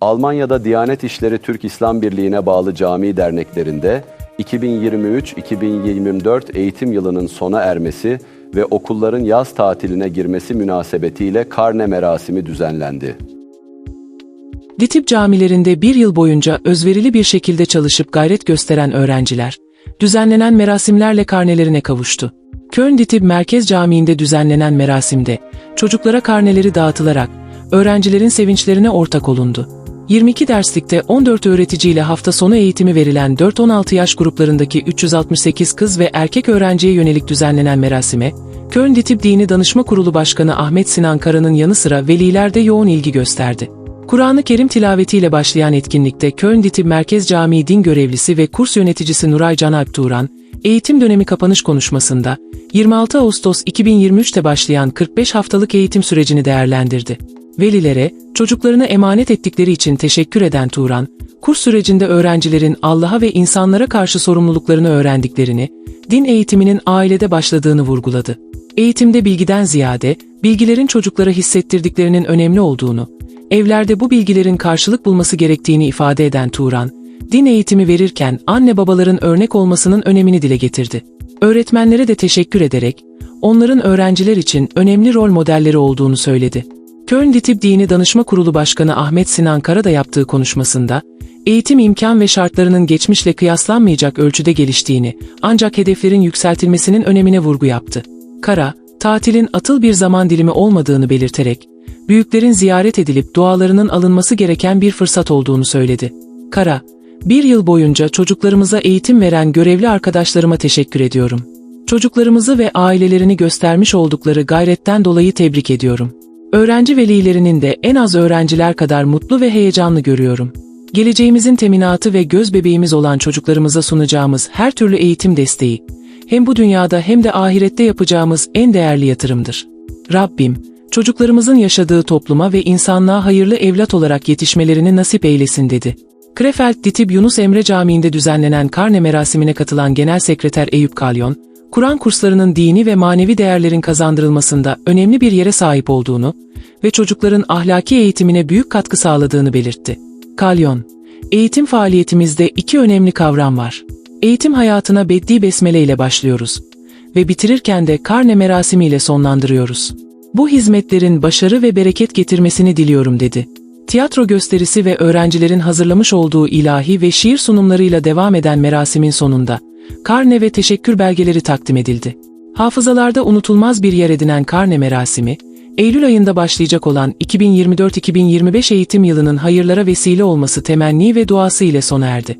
Almanya'da Diyanet İşleri Türk İslam Birliği'ne bağlı cami derneklerinde 2023-2024 eğitim yılının sona ermesi ve okulların yaz tatiline girmesi münasebetiyle karne merasimi düzenlendi. Ditip camilerinde bir yıl boyunca özverili bir şekilde çalışıp gayret gösteren öğrenciler, düzenlenen merasimlerle karnelerine kavuştu. Köln Ditip Merkez Camii'nde düzenlenen merasimde, çocuklara karneleri dağıtılarak, öğrencilerin sevinçlerine ortak olundu. 22 derslikte 14 öğreticiyle hafta sonu eğitimi verilen 4-16 yaş gruplarındaki 368 kız ve erkek öğrenciye yönelik düzenlenen merasime, Köln Ditip Dini Danışma Kurulu Başkanı Ahmet Sinan Kara'nın yanı sıra veliler de yoğun ilgi gösterdi. Kur'an-ı Kerim tilavetiyle başlayan etkinlikte Köln Ditip Merkez Camii din görevlisi ve kurs yöneticisi Nuray Can Alp eğitim dönemi kapanış konuşmasında, 26 Ağustos 2023'te başlayan 45 haftalık eğitim sürecini değerlendirdi. Velilere, çocuklarını emanet ettikleri için teşekkür eden Turan, kurs sürecinde öğrencilerin Allah'a ve insanlara karşı sorumluluklarını öğrendiklerini, din eğitiminin ailede başladığını vurguladı. Eğitimde bilgiden ziyade, bilgilerin çocuklara hissettirdiklerinin önemli olduğunu, evlerde bu bilgilerin karşılık bulması gerektiğini ifade eden Turan, din eğitimi verirken anne babaların örnek olmasının önemini dile getirdi. Öğretmenlere de teşekkür ederek, onların öğrenciler için önemli rol modelleri olduğunu söyledi. Köln Ditip Dini Danışma Kurulu Başkanı Ahmet Sinan Kara da yaptığı konuşmasında, eğitim imkan ve şartlarının geçmişle kıyaslanmayacak ölçüde geliştiğini, ancak hedeflerin yükseltilmesinin önemine vurgu yaptı. Kara, tatilin atıl bir zaman dilimi olmadığını belirterek, büyüklerin ziyaret edilip dualarının alınması gereken bir fırsat olduğunu söyledi. Kara, bir yıl boyunca çocuklarımıza eğitim veren görevli arkadaşlarıma teşekkür ediyorum. Çocuklarımızı ve ailelerini göstermiş oldukları gayretten dolayı tebrik ediyorum. Öğrenci velilerinin de en az öğrenciler kadar mutlu ve heyecanlı görüyorum. Geleceğimizin teminatı ve göz bebeğimiz olan çocuklarımıza sunacağımız her türlü eğitim desteği, hem bu dünyada hem de ahirette yapacağımız en değerli yatırımdır. Rabbim, çocuklarımızın yaşadığı topluma ve insanlığa hayırlı evlat olarak yetişmelerini nasip eylesin dedi. Krefeld Ditib Yunus Emre Camii'nde düzenlenen karne merasimine katılan Genel Sekreter Eyüp Kalyon, Kur'an kurslarının dini ve manevi değerlerin kazandırılmasında önemli bir yere sahip olduğunu ve çocukların ahlaki eğitimine büyük katkı sağladığını belirtti. Kalyon, eğitim faaliyetimizde iki önemli kavram var. Eğitim hayatına beddi besmele ile başlıyoruz ve bitirirken de karne merasimi ile sonlandırıyoruz. Bu hizmetlerin başarı ve bereket getirmesini diliyorum dedi. Tiyatro gösterisi ve öğrencilerin hazırlamış olduğu ilahi ve şiir sunumlarıyla devam eden merasimin sonunda, karne ve teşekkür belgeleri takdim edildi. Hafızalarda unutulmaz bir yer edinen karne merasimi, Eylül ayında başlayacak olan 2024-2025 eğitim yılının hayırlara vesile olması temenni ve duası ile sona erdi.